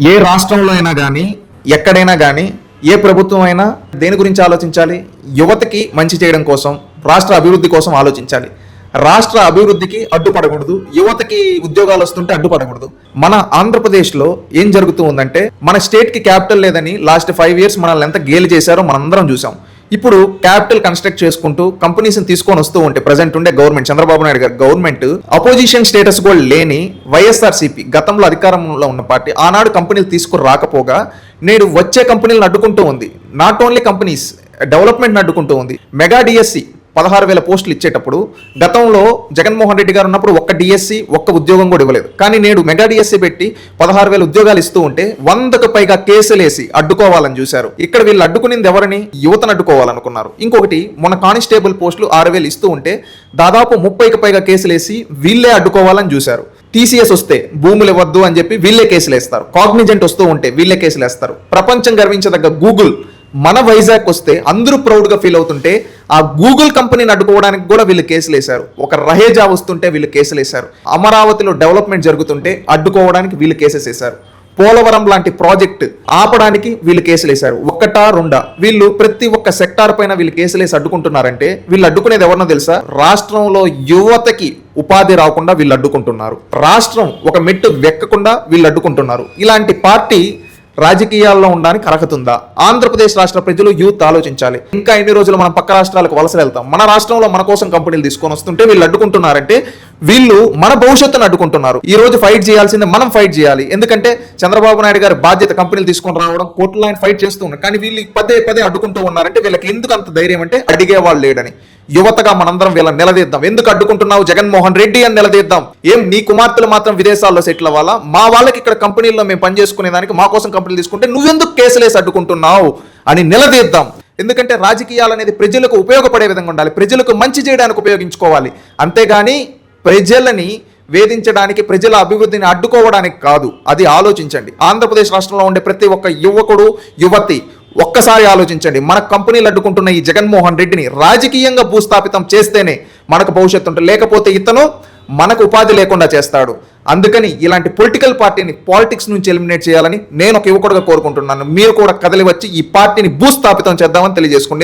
ఏ రాష్ట్రంలో అయినా కానీ ఎక్కడైనా కానీ ఏ ప్రభుత్వం అయినా దేని గురించి ఆలోచించాలి? యువతకి మంచి చేయడం కోసం రాష్ట్ర అభివృద్ధి కోసం ఆలోచించాలి. రాష్ట్ర అభివృద్ధికి అడ్డుపడకూడదు. యువతకి ఉద్యోగాలు వస్తుంటే అడ్డుపడకూడదు. మన ఆంధ్రప్రదేశ్లో ఏం జరుగుతూ ఉందంటే మన స్టేట్కి క్యాపిటల్ లేదని లాస్ట్ ఫైవ్ ఇయర్స్ మనల్ని ఎంత గేలి చేశారో మనందరం చూసాం ఇప్పుడు క్యాపిటల్ కన్స్ట్రక్ట్ చేసుకుంటూ కంపెనీస్ తీసుకొని వస్తూ ఉంటే ప్రజెంట్ ఉండే గవర్నమెంట్ చంద్రబాబు నాయుడు గారి గవర్నమెంట్ అపోజిషన్ స్టేటస్ కూడా లేని వైఎస్ఆర్సీపీ గతంలో అధికారంలో ఉన్న పార్టీ ఆనాడు కంపెనీలు తీసుకుని రాకపోగా నేడు వచ్చే కంపెనీలను అడ్డుకుంటూ ఉంది. నాట్ ఓన్లీ కంపెనీస్ డెవలప్మెంట్ అడ్డుకుంటూ ఉంది. మెగా డిఎస్సి పదహారు వేల పోస్టులు ఇచ్చేటప్పుడు గతంలో జగన్మోహన్ రెడ్డి గారు ఉన్నప్పుడు ఒక్క డిఎస్సి ఒక్క ఉద్యోగం కూడా ఇవ్వలేదు. కానీ నేడు మెగా డిఎస్సి పెట్టి పదహారు వేల ఉద్యోగాలు ఇస్తూ ఉంటే వందకు పైగా కేసులేసి అడ్డుకోవాలని చూశారు. ఇక్కడ వీళ్ళు అడ్డుకునింది ఎవరిని యువతను అడ్డుకోవాలనుకున్నారు. ఇంకొకటి మన కానిస్టేబుల్ పోస్టులు ఆరు వేలు ఇస్తూ ఉంటే దాదాపు ముప్పైకి పైగా కేసులేసి వీళ్ళే అడ్డుకోవాలని చూశారు. టీసీఎస్ వస్తే భూములు ఇవ్వద్దు అని చెప్పి వీళ్ళే కేసులు వేస్తారు కాగ్నిజెంట్ వస్తూ ఉంటే వీళ్ళే కేసులు వేస్తారు ప్రపంచం గర్వించదగ్గ గూగుల్ మన వైజాగ్ వస్తే అందరూ ప్రౌడ్గా ఫీల్ అవుతుంటే ఆ గూగుల్ కంపెనీని అడ్డుకోవడానికి కూడా వీళ్ళు కేసులు వేశారు. ఒక రహేజా వస్తుంటే వీళ్ళు కేసులు వేశారు. అమరావతిలో డెవలప్మెంట్ జరుగుతుంటే అడ్డుకోవడానికి వీళ్ళు కేసెస్ వేశారు. పోలవరం లాంటి ప్రాజెక్ట్ ఆపడానికి వీళ్ళు కేసులు వేశారు. ఒక్కటా రెండా? వీళ్ళు ప్రతి ఒక్క సెక్టార్ పైన వీళ్ళు కేసులు వేసి అడ్డుకుంటున్నారంటే వీళ్ళు అడ్డుకునేది ఎవరినో తెలుసా? రాష్ట్రంలో యువతకి ఉపాధి రాకుండా వీళ్ళు అడ్డుకుంటున్నారు. రాష్ట్రం ఒక మెట్టు వెక్కకుండా వీళ్ళు అడ్డుకుంటున్నారు. ఇలాంటి పార్టీ రాజకీయాల్లో ఉండడానికి అర్హత ఉందా ఆంధ్రప్రదేశ్ రాష్ట్ర ప్రజలు యూత్ ఆలోచించాలి. ఇంకా ఎన్ని రోజులు మనం పక్క రాష్ట్రాలకు వలస వెళ్తాం. మన రాష్ట్రంలో మన కోసం కంపెనీలు తీసుకొని వస్తుంటే వీళ్ళు అడ్డుకుంటున్నారంటే వీళ్ళు మన భవిష్యత్తును అడ్డుకుంటున్నారు. ఈ రోజు ఫైట్ చేయాల్సిందే మనం ఫైట్ చేయాలి. ఎందుకంటే చంద్రబాబు నాయుడు గారి బాధ్యత కంపెనీలు తీసుకొని రావడం కోర్టులో ఆయన ఫైట్ చేస్తూ ఉన్నారు. కానీ వీళ్ళు పదే పదే అడ్డుకుంటూ ఉన్నారంటే వీళ్ళకి ఎందుకు అంత ధైర్యం అంటే అడిగే వాళ్ళు లేడని. యువతగా మనందరం వీళ్ళని నిలదీద్దాం. ఎందుకు అడ్డుకుంటున్నావు? జగన్మోహన్ రెడ్డి అని నిలదీద్దాం. ఏం? నీ కుమార్తెలు మాత్రం విదేశాల్లో సెటిల్ అవ్వాలా? మా వాళ్ళకి ఇక్కడ కంపెనీల్లో మేము పనిచేసుకునే దానికి మా కోసం కంపెనీలు తీసుకుంటే నువ్వెందుకు కేసులేసి అడ్డుకుంటున్నావు? అని నిలదీద్దాం. ఎందుకంటే రాజకీయాలు అనేది ప్రజలకు ఉపయోగపడే విధంగా ఉండాలి. ప్రజలకు మంచి చేయడానికి ఉపయోగించుకోవాలి. అంతేగాని ప్రజలని వేధించడానికి ప్రజల అభివృద్ధిని అడ్డుకోవడానికి కాదు. అది ఆలోచించండి. ఆంధ్రప్రదేశ్ రాష్ట్రంలో ఉండే ప్రతి ఒక్క యువకుడు యువతి ఒక్కసారి ఆలోచించండి. మన కంపెనీలు అడ్డుకుంటున్న ఈ జగన్మోహన్ రెడ్డిని రాజకీయంగా భూస్థాపితం చేస్తేనే మనకు భవిష్యత్తు ఉంటుంది. లేకపోతే ఇతను మనకు ఉపాధి లేకుండా చేస్తాడు. అందుకని ఇలాంటి పొలిటికల్ పార్టీని పాలిటిక్స్ నుంచి ఎలిమినేట్ చేయాలని నేను ఒక యువకుడుగా కోరుకుంటున్నాను. మీరు కూడా కదలి వచ్చి ఈ పార్టీని భూస్థాపితం చేద్దామని తెలియజేసుకుంది